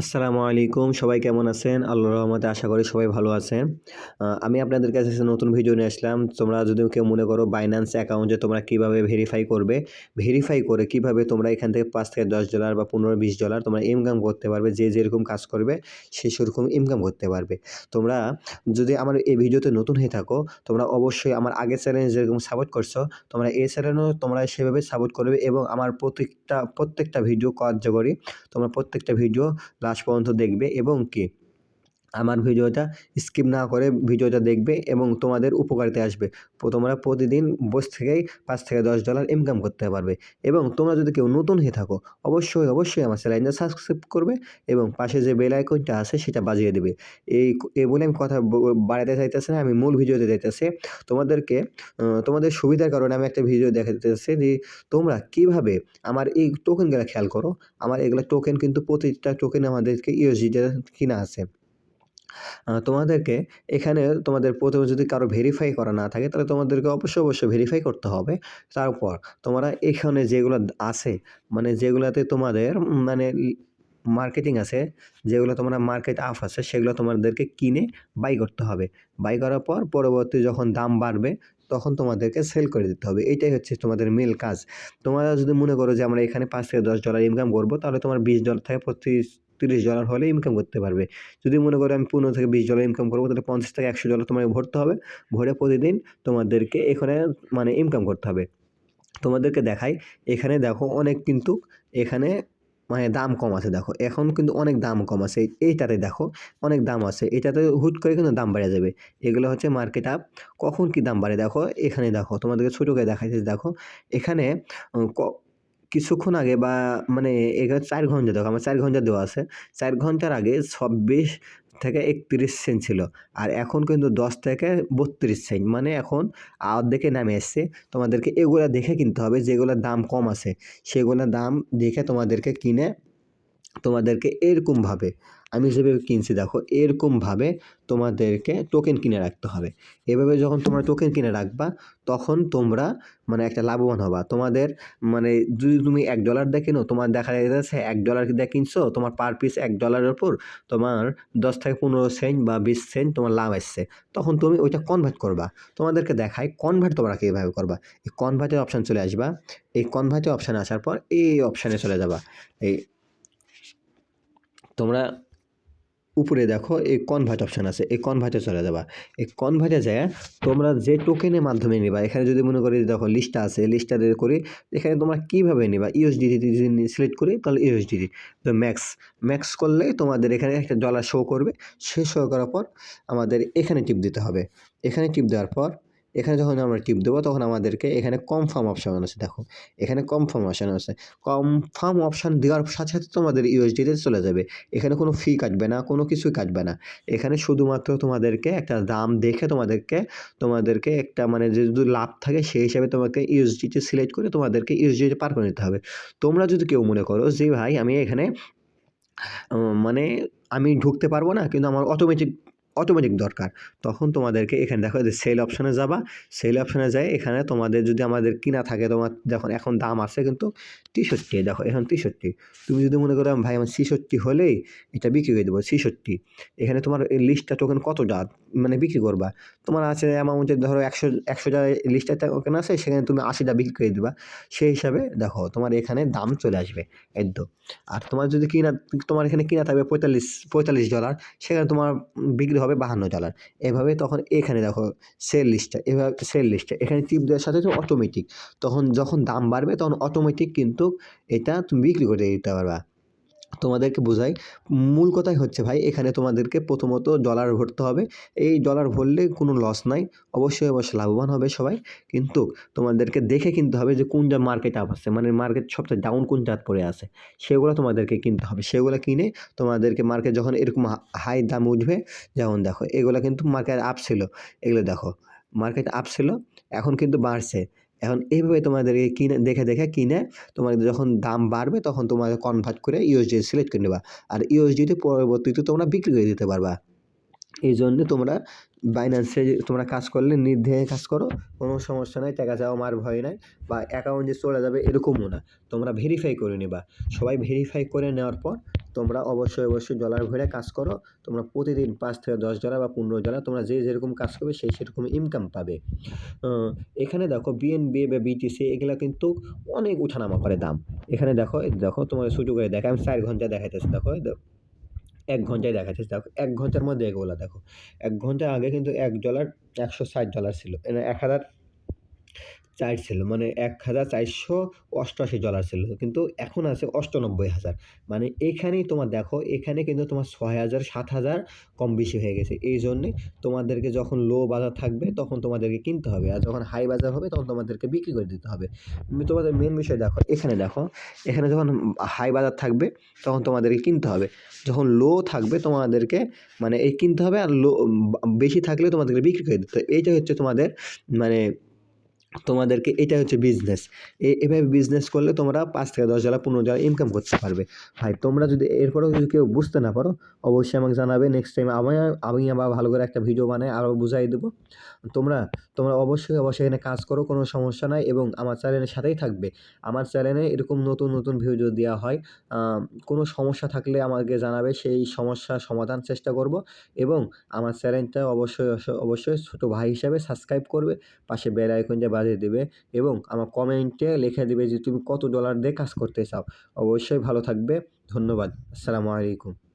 আসসালামু আলাইকুম। সবাই কেমন আছেন? আল্লাহর রহমতে আশা করি সবাই ভালো আছেন। আমি আপনাদের কাছে নতুন ভিডিও নিয়ে আসলাম। তোমরা যদি কেউ মনে করো বাইন্যান্স অ্যাকাউন্টে তোমরা কীভাবে ভেরিফাই করবে ভেরিফাই করে কীভাবে তোমরা এখান থেকে পাঁচ থেকে দশ ডলার বা পনেরো বিশ ডলার তোমরা ইনকাম করতে পারবে, যে যেরকম কাজ করবে, সে সেরকম ইনকাম করতে পারবে। তোমরা যদি আমার এই ভিডিওতে নতুন হয়ে থাকো, তোমরা অবশ্যই আমার আগের চ্যানেল যেরকম সাপোর্ট করছ, তোমরা এই চ্যানেলও তোমরা সেভাবে সাপোর্ট করবে এবং আমার প্রত্যেকটা প্রত্যেকটা ভিডিও কার্যকরী। তোমরা প্রত্যেকটা ভিডিও লাস্ট পর্যন্ত দেখবে এবং কি? আমার ভিডিওটা স্কিপ না করে ভিডিওটা দেখবে এবং তোমাদের উপকারিতা আসবে। তোমরা প্রতিদিন বসে থেকেই পাঁচ থেকে দশ ডলার ইনকাম করতে পারবে এবং তোমরা যদি কেউ নতুন হয়ে থাকো, অবশ্যই অবশ্যই আমার চ্যানেলটা সাবস্ক্রাইব করবে এবং পাশে যে বেল আইকনটা আছে সেটা বাজিয়ে দেবে। এই এ বলে আমি কথা বাড়াতে চাইতেছি না, আমি মূল ভিডিওতে যাইতেছি। তোমাদেরকে তোমাদের সুবিধার কারণে আমি একটা ভিডিও দেখাতে চাইছি যে তোমরা কীভাবে আমার এই টোকেনগুলো খেয়াল করো। আমার এগুলো টোকেন কিন্তু প্রতিটা টোকেন আমাদেরকে ইউএসডি কিনা আছে। তোমাদেরকে এখানে তোমাদের প্রথমে যদি কারও ভেরিফাই করা না থাকে, তাহলে তোমাদেরকে অবশ্যই অবশ্যই ভেরিফাই করতে হবে। তারপর তোমরা এখানে যেগুলো আছে মানে যেগুলাতে তোমাদের মানে মার্কেটিং আছে, যেগুলো তোমরা মার্কেট আপ আছে, সেগুলো তোমাদেরকে কিনে বাই করতে হবে। বাই করার পর পরবর্তী যখন দাম বাড়বে, তখন তোমাদেরকে সেল করে দিতে হবে। এটাই হচ্ছে তোমাদের মেল কাজ। তোমরা যদি মনে করো যে আমরা এখানে পাঁচ থেকে দশ ডলার ইনকাম করব, তাহলে তোমার বিশ ডলার থেকে পঁচিশ তিরিশ ডলার হলে ইনকাম করতে পারবে। যদি মনে করো আমি পনেরো থেকে বিশ ডলার ইনকাম করব, তাহলে পঞ্চাশ থেকে একশো ডলার তোমাকে ভরতে হবে। ভরে প্রতিদিন তোমাদেরকে এখানে মানে ইনকাম করতে হবে। তোমাদেরকে দেখাই, এখানে দেখো অনেক কিন্তু এখানে মানে দাম কম আছে দেখো। এখন কিন্তু অনেক দাম কম আছে। এইটাতে দেখো অনেক দাম আছে। এটাতে হুট করে কিন্তু দাম বেড়ে যাবে। এগুলো হচ্ছে মার্কেট আপ কখন কি দাম বাড়ে দেখো? এখানে দেখো, তোমাদেরকে ছোটো করে দেখো। এখানে কিছুক্ষণ আগে বা মানে এখানে চার ঘণ্টা দেখো, আমার চার ঘণ্টা দেওয়া আছে। চার ঘণ্টার আগে ছাব্বিশ থেকে একত্রিশ সেন্ট ছিল। আর এখন কিন্তু দশ থেকে বত্রিশ সেন্ট। মানে এখন অর্ধেকে নামে এসছে। তোমাদেরকে এগুলো দেখে কিনতে হবে, যেগুলোর দাম কম আছে। সেগুলোর দাম দেখে তোমাদেরকে কিনে তোমাদেরকে এরকমভাবে আমি যেভাবে কিনছি দেখো এরকমভাবে তোমাদেরকে টোকেন কিনে রাখতে হবে। এভাবে যখন তোমরা টোকেন কিনে রাখবা, তখন তোমরা মানে একটা লাভবান হবা। তোমাদের মানে যদি তুমি এক ডলার দিয়ে কিনো, তোমার দেখা যাচ্ছে এক ডলার দিয়ে কিনছো, তোমার পার পিস এক ডলারের ওপর তোমার দশ থেকে পনেরো সেন্ট বা বিশ সেন্ট তোমার লাভ আসছে। তখন তুমি ওইটা কনভার্ট করবা। তোমাদেরকে দেখায় কনভার্ট তোমরা কীভাবে করবা। এই কনভার্টের অপশান চলে আসবা। এই কনভার্টের অপশানে আসার পর এই অপশানে চলে যাবা। এই তোমরা উপরে দেখো, এই কনভার্ট অপশান আছে। এই কনভার্টে চলে যাবা। এই কনভার্টে যায়, তোমরা যে টোকেনের মাধ্যমে নিবা, এখানে যদি মনে করি দেখো লিস্টটা আছে লিস্টটা দিয়ে করি, এখানে তোমরা কীভাবে নিবা? ইউএসডিটি যদি সিলেক্ট করি, তাহলে ইউএসডিটি তো। ম্যাক্স ম্যাক্স করলে তোমাদের এখানে একটা ডলার শো করবে। সে শো করার পর আমাদের এখানে টিপ দিতে হবে। এখানে টিপ দেওয়ার পর এখানে যখন আমরা টিপ দেবো, তখন আমাদেরকে এখানে কনফার্ম অপশান আছে, দেখো। এখানে কনফার্ম অপশান আছে। কনফার্ম অপশান দেওয়ার সাথে সাথে তোমাদের ইউএসডিতে চলে যাবে। এখানে কোনো ফি কাটবে না, কোনো কিছুই কাটবে না। এখানে শুধুমাত্র তোমাদেরকে একটা দাম দেখে তোমাদেরকে তোমাদেরকে একটা মানে যে যদি লাভ থাকে, সেই হিসাবে তোমাকে ইউএসডিটি সিলেক্ট করে তোমাদেরকে ইউএসডিটি পার করে নিতে হবে। তোমরা যদি কেউ মনে করো যে, ভাই, আমি এখানে মানে আমি ঢুকতে পারব না, কিন্তু আমার অটোমেটিক অটোমেটিক দরকার। তখন তোমাদেরকে এখানে দেখো যে সেল অপশানে যাবা। সেল অপশানে যায়, এখানে তোমাদের যদি আমাদের কিনা থাকে, তোমার যখন এখন দাম আছে কিন্তু তেষট্টি দেখো এখন তেষট্টি। তুমি যদি মনে করো, ভাই, আমার ছিষট্টি হলেই এটা বিক্রি করে দেবো, ছিষট্টি। এখানে তোমার এই লিস্টটা টোকেন কতটা? মানে বিক্রি করবা। তোমার আছে অ্যামাউন্টে ধরো একশো একশোটা লিস্টটা টোকেন আছে, সেখানে তুমি আশিটা বিক্রি করে দেবা। সেই হিসাবে দেখো, তোমার এখানে দাম চলে আসবে, একদম। আর তোমার যদি কিনা, তোমার এখানে কিনা থাকবে পঁয়তাল্লিশ পঁয়তাল্লিশ ডলার সেখানে তোমার বিক্রি হবে বাহান্ন ডলার এভাবে তখন এখানে দেখো সেল লিস্টটা এভাবে সেল লিস্টটা এখানে টিপ দেওয়ার সাথে সাথে অটোমেটিক তখন যখন দাম বাড়বে, তখন অটোমেটিক কিন্তু এটা তুমি বিক্রি করে দিতে পারবা। তোমাদেরকে বোঝাই। মূল কথাই হচ্ছে ভাই, এখানে তোমাদেরকে প্রথমত ডলার ভরতে হবে। এই ডলার ভরলে কোনো লস নাই। অবশ্যই অবশ্যই লাভবান হবে সবাই। কিন্তু তোমাদেরকে দেখে কিনতে হবে যে কোন যা মার্কেট আপ আছে। মানে মার্কেট সবচেয়ে ডাউন কোন জাত পড়ে আছে। সেগুলো তোমাদেরকে কিনতে হবে। সেগুলো কিনে তোমাদেরকে মার্কেট যখন এরকম হাই দাম উঠবে, যেমন দেখো, এগুলো কিন্তু মার্কেট আপ ছিল। এগুলো দেখো মার্কেট আপ ছিল, এখন কিন্তু বাড়ছে। এখন এইভাবে তোমাদেরকে কিনে, দেখে দেখে কিনে তোমার যখন দাম বাড়বে তখন তোমাদের কনভার্ট করে ইউএসডি সিলেক্ট করে নেবা। আর ইউএসডিতে পরবর্তীতে তোমরা বিক্রি করে দিতে পারবা। এই জন্যে তোমরা বাইন্যান্সে তোমরা কাজ করলে নির্দ্বিধায় কাজ করো, কোনো সমস্যা নাই, টাকা যাওয়া মার ভয় নাই, বা অ্যাকাউন্ট যে চলে যাবে এরকমও না। তোমরা ভেরিফাই করে নেবা। সবাই ভেরিফাই করে নেওয়ার পর তোমরা অবশ্যই অবশ্যই ডলার ভরে কাজ করো। তোমরা প্রতিদিন পাঁচ থেকে দশ ডলার বা পনেরো ডলার তোমরা যে যেরকম কাজ করবে সেই সেরকম ইনকাম পাবে। এখানে দেখো বিএনবি বা বিটিসি এগুলো কিন্তু অনেক উঠানামা করে দাম। এখানে দেখো দেখো তোমার সুযোগ করে দেখো। আমি চার ঘণ্টা দেখাইতেছি, দেখো দেখো এক ঘন্টায় দেখাচ্ছে। দেখো এক ঘণ্টার মধ্যে এগুলো দেখো। এক ঘণ্টা আগে কিন্তু এক ডলার একশো ষাট ডলার ছিল। মানে এক হাজার চার ছিল মানে এক হাজার চারশো অষ্টআশি ডলার ছিল, কিন্তু এখন আছে অষ্টানব্বই হাজার। মানে এখানেই তোমার দেখো, এখানে কিন্তু তোমার ছয় হাজার, সাত হাজার কম বেশি হয়ে গেছে। এই জন্যে তোমাদেরকে যখন লো বাজার থাকবে, তখন তোমাদেরকে কিনতে হবে। আর যখন হাই বাজার হবে, তখন তোমাদেরকে বিক্রি করে দিতে হবে। তুমি তোমাদের মেন বিষয় দেখো, এখানে দেখো, এখানে যখন হাই বাজার থাকবে, তখন তোমাদেরকে কিনতে হবে। যখন লো থাকবে, তোমাদেরকে মানে এই কিনতে হবে, আর লো বেশি থাকলে তোমাদেরকে বিক্রি করে দিতে হবে। এইটা হচ্ছে তোমাদের মানে তোমাদেরকে এটা হচ্ছে বিজনেস এভাবে বিজনেস করলে তোমরা পাঁচ থেকে দশ ডলার পনেরো ডলার ইনকাম করতে পারবে। ভাই, তোমরা যদি, এরপরেও যদি কেউ বুঝতে না পারো, অবশ্যই আমাকে জানাবে। নেক্সট টাইম আমি আমি আবার ভালো করে একটা ভিডিও বানাই, আরও বুঝাই দেবো। তোমরা তোমরা অবশ্যই অবশ্যই এখানে কাজ করো, কোনো সমস্যা নাই এবং আমার চ্যানেলের সাথেই থাকবে। আমার চ্যানেলে এরকম নতুন নতুন ভিডিও দেওয়া হয় কোনো সমস্যা থাকলে আমাকে জানাবে, সেই সমস্যার সমাধান চেষ্টা করব এবং আমার চ্যানেলটা অবশ্যই অবশ্যই ছোটো ভাই হিসাবে সাবস্ক্রাইব করবে। পাশে বেল আইকনটা বাজিয়ে দেবে এবং আমার কমেন্টে লিখে দেবে যে, তুমি কত ডলার দিয়ে কাজ করতে চাও? অবশ্যই ভালো থাকবে। ধন্যবাদ। আসসালামু আলাইকুম।